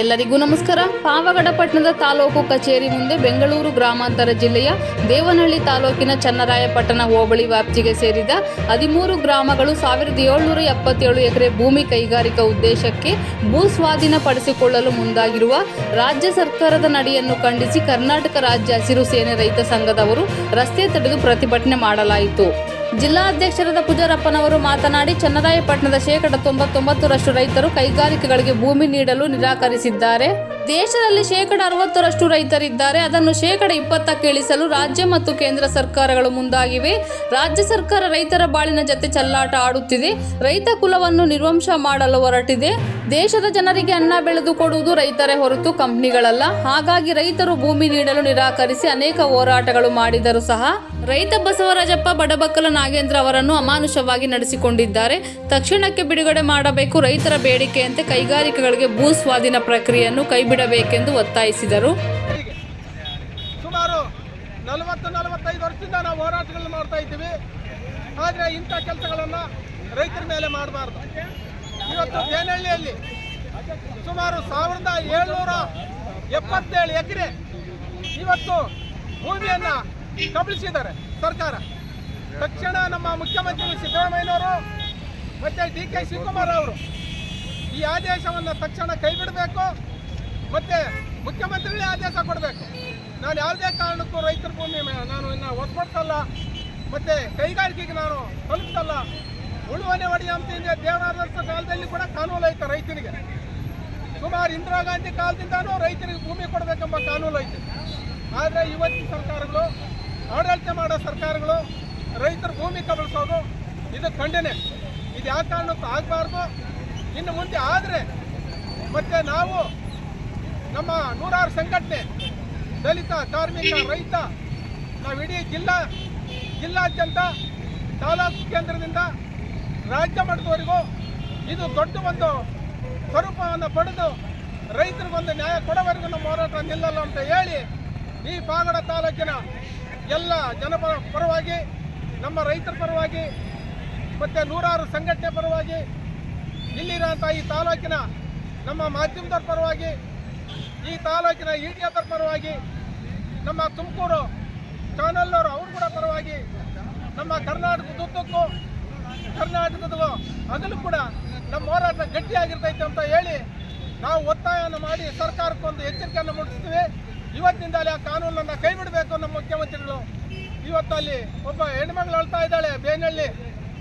ಎಲ್ಲರಿಗೂ ನಮಸ್ಕಾರ. ಪಾವಗಡ ಪಟ್ಟಣದ ತಾಲೂಕು ಕಚೇರಿ ಮುಂದೆ ಬೆಂಗಳೂರು ಗ್ರಾಮಾಂತರ ಜಿಲ್ಲೆಯ ದೇವನಹಳ್ಳಿ ತಾಲೂಕಿನ ಚನ್ನರಾಯಪಟ್ಟಣ ಹೋಬಳಿ ವ್ಯಾಪ್ತಿಗೆ ಸೇರಿದ ಹದಿಮೂರು ಗ್ರಾಮಗಳು ಸಾವಿರದ ಏಳ್ನೂರ ಎಪ್ಪತ್ತೇಳು ಎಕರೆ ಭೂಮಿ ಕೈಗಾರಿಕಾ ಉದ್ದೇಶಕ್ಕೆ ಭೂ ಸ್ವಾಧೀನಪಡಿಸಿಕೊಳ್ಳಲು ಮುಂದಾಗಿರುವ ರಾಜ್ಯ ಸರ್ಕಾರದ ನಡೆಯನ್ನು ಖಂಡಿಸಿ ಕರ್ನಾಟಕ ರಾಜ್ಯ ಹಸಿರು ಸೇನೆ ರೈತ ಸಂಘದವರು ರಸ್ತೆ ತಡೆದು ಪ್ರತಿಭಟನೆ ಮಾಡಲಾಯಿತು. ಜಿಲ್ಲಾಧ್ಯಕ್ಷರಾದ ಪೂಜಾರಪ್ಪನವರು ಮಾತನಾಡಿ ಚನ್ನರಾಯಪಟ್ಟಣದ ಶೇಕಡ ತೊಂಬತ್ತೊಂಬತ್ತರಷ್ಟು ರೈತರು ಕೈಗಾರಿಕೆಗಳಿಗೆ ಭೂಮಿ ನೀಡಲು ನಿರಾಕರಿಸಿದ್ದಾರೆ. ದೇಶದಲ್ಲಿ ಶೇಕಡ ಅರವತ್ತರಷ್ಟು ರೈತರಿದ್ದಾರೆ. ಅದನ್ನು ಶೇಕಡ ಇಪ್ಪತ್ತಕ್ಕೆ ಇಳಿಸಲು ರಾಜ್ಯ ಮತ್ತು ಕೇಂದ್ರ ಸರ್ಕಾರಗಳು ಮುಂದಾಗಿವೆ. ರಾಜ್ಯ ಸರ್ಕಾರ ರೈತರ ಬಾಳಿನ ಜತೆ ಚಲ್ಲಾಟ ಆಡುತ್ತಿದೆ. ರೈತ ಕುಲವನ್ನು ನಿರ್ವಂಶ ಮಾಡಲು ಹೊರಟಿದೆ. ದೇಶದ ಜನರಿಗೆ ಅನ್ನ ಬೆಳೆದು ಕೊಡುವುದು ರೈತರೇ ಹೊರತು ಕಂಪ್ನಿಗಳಲ್ಲ. ಹಾಗಾಗಿ ರೈತರು ಭೂಮಿ ನೀಡಲು ನಿರಾಕರಿಸಿ ಅನೇಕ ಹೋರಾಟಗಳು ಮಾಡಿದರೂ ಸಹ ರೈತ ಬಸವರಾಜಪ್ಪ ಬಡಬಕ್ಕಲ ನಾಗೇಂದ್ರ ಅವರನ್ನು ಅಮಾನುಷವಾಗಿ ನಡೆಸಿಕೊಂಡಿದ್ದಾರೆ. ತಕ್ಷಣಕ್ಕೆ ಬಿಡುಗಡೆ ಮಾಡಬೇಕು ರೈತರ ಬೇಡಿಕೆಯಂತೆ ಕೈಗಾರಿಕೆಗಳಿಗೆ ಭೂ ಸ್ವಾಧೀನ ಪ್ರಕ್ರಿಯೆಯನ್ನು ಕೈಬಿಡಬೇಕೆಂದು ಒತ್ತಾಯಿಸಿದರು. ಸುಮಾರು ನಲವತ್ತು, ನಲವತ್ತೈದು ವರ್ಷದಿಂದ ನಾವು ಹೋರಾಟಗಳನ್ನು ಮಾಡ್ತಾ ಇದ್ದೀವಿ. ಆದರೆ ಇಂಥ ಕೆಲಸಗಳನ್ನು ರೈತರ ಮೇಲೆ ಮಾಡಬಾರ್ದು. ಇವತ್ತು ದೇನಹಳ್ಳಿಯಲ್ಲಿ ಸುಮಾರು ಸಾವಿರದ ಏಳ್ನೂರ ಎಪ್ಪತ್ತೇಳು ಎಕರೆ ಇವತ್ತು ಭೂಮಿಯನ್ನು ಕಬಳಿಸಿದ್ದಾರೆ ಸರ್ಕಾರ. ತಕ್ಷಣ ನಮ್ಮ ಮುಖ್ಯಮಂತ್ರಿ ಸಿದ್ದರಾಮಯ್ಯನವರು ಮತ್ತು ಡಿ. ಕೆ. ಶಿವಕುಮಾರ್ ಅವರು ಈ ಆದೇಶವನ್ನು ತಕ್ಷಣ ಕೈಬಿಡಬೇಕು. ಮತ್ತೆ ಮುಖ್ಯಮಂತ್ರಿಗಳೇ ಆದೇಶ ಕೊಡಬೇಕು. ನಾನು ಯಾವುದೇ ಕಾರಣಕ್ಕೂ ರೈತರ ಭೂಮಿ ನಾನು ಇನ್ನು ಒತ್ಪಡಿಸಲ್ಲ ಮತ್ತೆ ಕೈಗಾರಿಕೆಗೆ ನಾನು ತಲುಪಿಸಲ್ಲ. ಉಳುವನೆ ಅಂತ ಇದೆ ದೇವರಾದರ್ಶ ಕಾಲದಲ್ಲಿ ಕೂಡ ಕಾನೂನು ಐತೆ ರೈತನಿಗೆ. ಸುಮಾರು ಇಂದಿರಾ ಗಾಂಧಿ ಕಾಲದಿಂದನೂ ರೈತರಿಗೆ ಭೂಮಿ ಕೊಡಬೇಕೆಂಬ ಕಾನೂನು ಐತೆ. ಆದರೆ ಇವತ್ತಿನ ಸರ್ಕಾರಗಳು, ಆಡಳಿತ ಮಾಡೋ ಸರ್ಕಾರಗಳು ರೈತರ ಭೂಮಿ ಕಬಳಿಸೋದು ಇದು ಖಂಡನೆ. ಇದು ಯಾವ ಕಾರಣಕ್ಕೂ ಆಗಬಾರ್ದು. ಇನ್ನು ಮುಂದೆ ಆದರೆ ಮತ್ತೆ ನಾವು ನಮ್ಮ ನೂರಾರು ಸಂಘಟನೆ ದಲಿತ ಕಾರ್ಮಿಕ ರೈತ ನಾವು ಇಡೀ ಜಿಲ್ಲಾ ಜಿಲ್ಲಾದ್ಯಂತ ತಾಲೂಕು ಕೇಂದ್ರದಿಂದ ರಾಜ್ಯ ಮಟ್ಟದವರೆಗೂ ಇದು ದೊಡ್ಡ ಒಂದು ಸ್ವರೂಪವನ್ನು ಪಡೆದು ರೈತರಿಗೊಂದು ನ್ಯಾಯ ಕೊಡೋವರೆಗೂ ನಮ್ಮ ಹೋರಾಟ ನಿಲ್ಲಲ್ಲ ಅಂತ ಹೇಳಿ ಈ ಪಾಗಡ ತಾಲೂಕಿನ ಎಲ್ಲ ಜನಪರ ಪರವಾಗಿ ನಮ್ಮ ರೈತರ ಪರವಾಗಿ ಮತ್ತು ನೂರಾರು ಸಂಘಟನೆ ಪರವಾಗಿ ಇಲ್ಲಿರೋಂಥ ಈ ತಾಲೂಕಿನ ನಮ್ಮ ಮಾಧ್ಯಮದವ್ರ ಪರವಾಗಿ ಈ ತಾಲೂಕಿನ ಈಡಿಯಾದವ್ರ ಪರವಾಗಿ ನಮ್ಮ ತುಮಕೂರು ಚಾನಲ್ನವರು, ಅವರು ಕೂಡ ಪರವಾಗಿ ನಮ್ಮ ಕರ್ನಾಟಕದುದ್ದಕ್ಕೂ ಕರ್ನಾಟಕದ ಹಗಲು ಕೂಡ ನಮ್ಮ ಹೋರಾಟ ಗಟ್ಟಿಯಾಗಿರ್ತೈತೆ ಅಂತ ಹೇಳಿ ನಾವು ಒತ್ತಾಯವನ್ನು ಮಾಡಿ ಸರ್ಕಾರಕ್ಕೊಂದು ಎಚ್ಚರಿಕೆಯನ್ನು ಮೂಡಿಸ್ತೀವಿ. ಇವತ್ತಿನಿಂದಲೇ ಆ ಕಾನೂನನ್ನು ಕೈ ಬಿಡಬೇಕು ನಮ್ಮ ಮುಖ್ಯಮಂತ್ರಿಗಳು. ಇವತ್ತು ಅಲ್ಲಿ ಒಬ್ಬ ಹೆಣ್ಮಗಳು ಅಳ್ತಾ ಇದ್ದಾಳೆ, ಬೇನಹಳ್ಳಿ.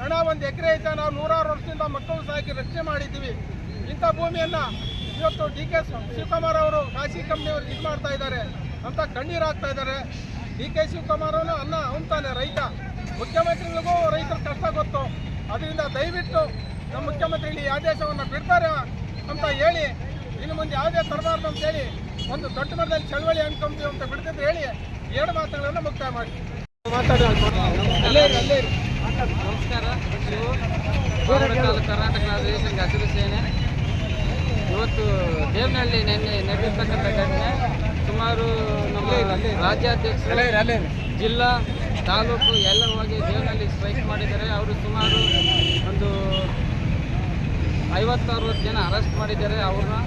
ಹಣ ಒಂದು ಎಕರೆ ಐತೆ, ನಾವು ನೂರಾರು ವರ್ಷದಿಂದ ಮಕ್ಕಳು ಸಾಕಿ ರಕ್ಷಣೆ ಮಾಡಿದ್ದೀವಿ. ಇಂಥ ಭೂಮಿಯನ್ನು ಇವತ್ತು ಡಿ ಕೆ ಶಿವಕುಮಾರ್ ಅವರು ಖಾಸಗಿ ಕಂಪ್ನಿಯವರು ಇದು ಮಾಡ್ತಾ ಇದ್ದಾರೆ ಅಂತ ಕಣ್ಣೀರು ಹಾಕ್ತಾ ಇದ್ದಾರೆ. ಡಿ ಕೆ ಶಿವಕುಮಾರ್ ಅವನು ಅನ್ನ ಅಂತಾನೆ ರೈತ. ಮುಖ್ಯಮಂತ್ರಿಗಳಿಗೂ ರೈತರ ಕಷ್ಟ ಗೊತ್ತು. ಅದರಿಂದ ದಯವಿಟ್ಟು ನಮ್ಮ ಮುಖ್ಯಮಂತ್ರಿಗಳು ಈ ಆದೇಶವನ್ನು ಬಿಡ್ತಾರೆ ಅಂತ ಹೇಳಿ, ಇನ್ನು ಮುಂದೆ ಯಾವುದೇ ತರಬಾರ್ದು ಅಂತ ಹೇಳಿ, ಒಂದು ದೊಡ್ಡ ಮಟ್ಟದಲ್ಲಿ ಚಳವಳಿ ಅನ್ಕೊಂತೀವಿ ಅಂತ ಬಿಡ್ತಿದ್ದು ಹೇಳಿ, ಎರಡು ಮಾತುಗಳನ್ನು ಮುಕ್ತಾಯ ಮಾಡಿ. ಮಾತಾಡಿ ನಮಸ್ಕಾರ ಕರ್ನಾಟಕ ಸೇನೆ. ಇವತ್ತು ದೇವನಹಳ್ಳಿ ನಿನ್ನೆ ನಡೆದಿರ್ತಕ್ಕಂಥ ಘಟನೆ ಸುಮಾರು ನಮ್ಮ ರಾಜ್ಯಾಧ್ಯಕ್ಷ ಜಿಲ್ಲಾ, ತಾಲೂಕು ಎಲ್ಲ ಹೋಗಿ ದೇವನಹಳ್ಳಿ ಸ್ಟ್ರೈಕ್ ಮಾಡಿದ್ದಾರೆ. ಅವರು ಸುಮಾರು ಒಂದು ಐವತ್ತು ಅರವತ್ತು ಜನ ಅರೆಸ್ಟ್ ಮಾಡಿದ್ದಾರೆ. ಅವ್ರನ್ನ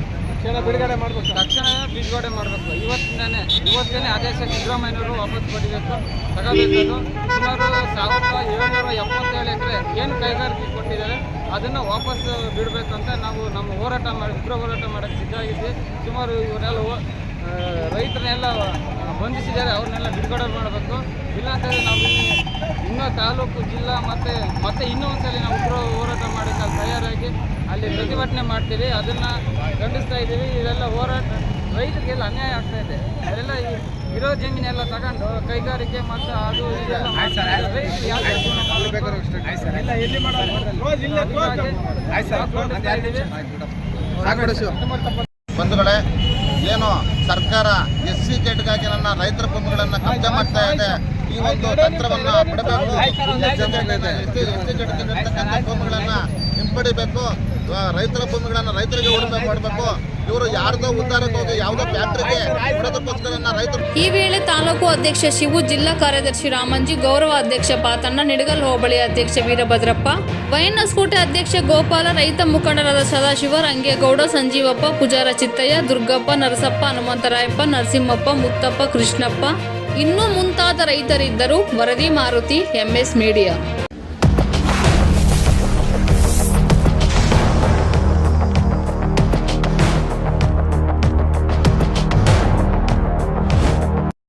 ಕ್ಷಣ ಬಿಡುಗಡೆ ಮಾಡಬೇಕು. ತಕ್ಷಣ ಬಿಡುಗಡೆ ಮಾಡಬೇಕು. ಇವತ್ತಿನೇ ಇವತ್ತೇನೆ ಆದೇಶ ಸಿದ್ದರಾಮಯ್ಯನವರು ವಾಪಸ್ ಪಡಿಬೇಕು ತಗೋಬೇಕು ಸುಮಾರು ಸಾವಿರದ ಏಳ್ನೂರ ಎಪ್ಪತ್ತೇಳು ಎಕರೆ ಏನು ಕೈಗಾರಿಕೆ ಕೊಟ್ಟಿದ್ದಾರೆ, ಅದನ್ನು ವಾಪಸ್ ಬಿಡಬೇಕಂತ ನಾವು ನಮ್ಮ ಹೋರಾಟ ಮಾಡಿ, ಉಗ್ರ ಹೋರಾಟ ಮಾಡೋಕ್ಕೆ ಸಿದ್ಧವಾಗಿದ್ವಿ ಸುಮಾರು ಇವರೆಲ್ಲ ರೈತರನ್ನೆಲ್ಲ ಬಂಧಿಸಿದ್ದಾರೆ, ಅವ್ರನ್ನೆಲ್ಲ ಬಿಡುಗಡೆ ಮಾಡಬೇಕು ಇಲ್ಲಾಂತಂದರೆ ನಾವು ಇಲ್ಲಿ ಇನ್ನೂ ತಾಲೂಕು ಜಿಲ್ಲಾ ಮತ್ತೆ ಮತ್ತೆ ಇನ್ನೂ ಒಂದ್ಸಲಿ ನಾವು ಉಗ್ರ ಹೋರಾಟ ಮಾಡೋಕ್ಕೆ ಅಲ್ಲಿ ತಯಾರಾಗಿ ಅಲ್ಲಿ ಪ್ರತಿಭಟನೆ ಮಾಡ್ತೀವಿ. ಅದನ್ನ ಖಂಡಿಸ್ತಾ ಇದ್ದೀವಿ. ಇದೆಲ್ಲ ಹೋರಾಟ ರೈತರಿಗೆಲ್ಲ ಅನ್ಯಾಯ ಆಗ್ತಾ ಇದೆ. ಅದೆಲ್ಲ ಈ- ಇರೋ ಜಮೀನೆಲ್ಲ ತಗೊಂಡು ಕೈಗಾರಿಕೆ ಮತ್ತೆ ಅದು ಇದೆಲ್ಲ. ಬಂಧುಗಳೇ ಏನು ಸರ್ಕಾರ ಎಸ್ ಸಿ ಕೆಟ್ಗಾಗಿ ನನ್ನ ರೈತರ ಭೂಮಿಗಳನ್ನು ಕಬ್ಜೆ ಮಾಡ್ತಾ ಇದೆ. ಈ ಒಂದು ತಂತ್ರವನ್ನ ಬಿಡಬೇಕು. ಕೆಟ್ಗಿರ್ತಕ್ಕಂಥ ಭೂಮಿಗಳನ್ನ ಹಿಂಪಡಿಬೇಕು ರೈತರ ಭೂಮಿಗಳನ್ನ ರೈತರಿಗೆ ಉಳುಮೆ ಮಾಡಬೇಕು. ಇವರು ಯಾರ್ದೋ ಉದ್ದಾರಕ್ಕೆ ಹೋಗಿ ಯಾವುದೋ ಫ್ಯಾಕ್ಟ್ರಿಗೆ ಈ ವೇಳೆ ತಾಲೂಕು ಅಧ್ಯಕ್ಷ ಶಿವು, ಜಿಲ್ಲಾ ಕಾರ್ಯದರ್ಶಿ ರಾಮಂಜಿ, ಗೌರವ ಅಧ್ಯಕ್ಷ ಪಾತಣ್ಣ, ನಿಡಗಲ್ ಹೋಬಳಿ ಅಧ್ಯಕ್ಷ ವೀರಭದ್ರಪ್ಪ ವೈಎನ್ಎಸ್ಕೋಟೆ ಅಧ್ಯಕ್ಷ ಗೋಪಾಲ, ರೈತ ಮುಖಂಡರಾದ ಸದಾಶಿವ, ರಂಗೇಗೌಡ, ಸಂಜೀವಪ್ಪ, ಪೂಜಾರ ಚಿತ್ತಯ್ಯ, ದುರ್ಗಪ್ಪ, ನರಸಪ್ಪ, ಹನುಮಂತರಾಯಪ್ಪ, ನರಸಿಂಹಪ್ಪ, ಮುತ್ತಪ್ಪ, ಕೃಷ್ಣಪ್ಪ ಇನ್ನೂ ಮುಂತಾದ ರೈತರಿದ್ದರು ವರದಿ ಮಾರುತಿ ಎಂಎಸ್ ಮೀಡಿಯಾ.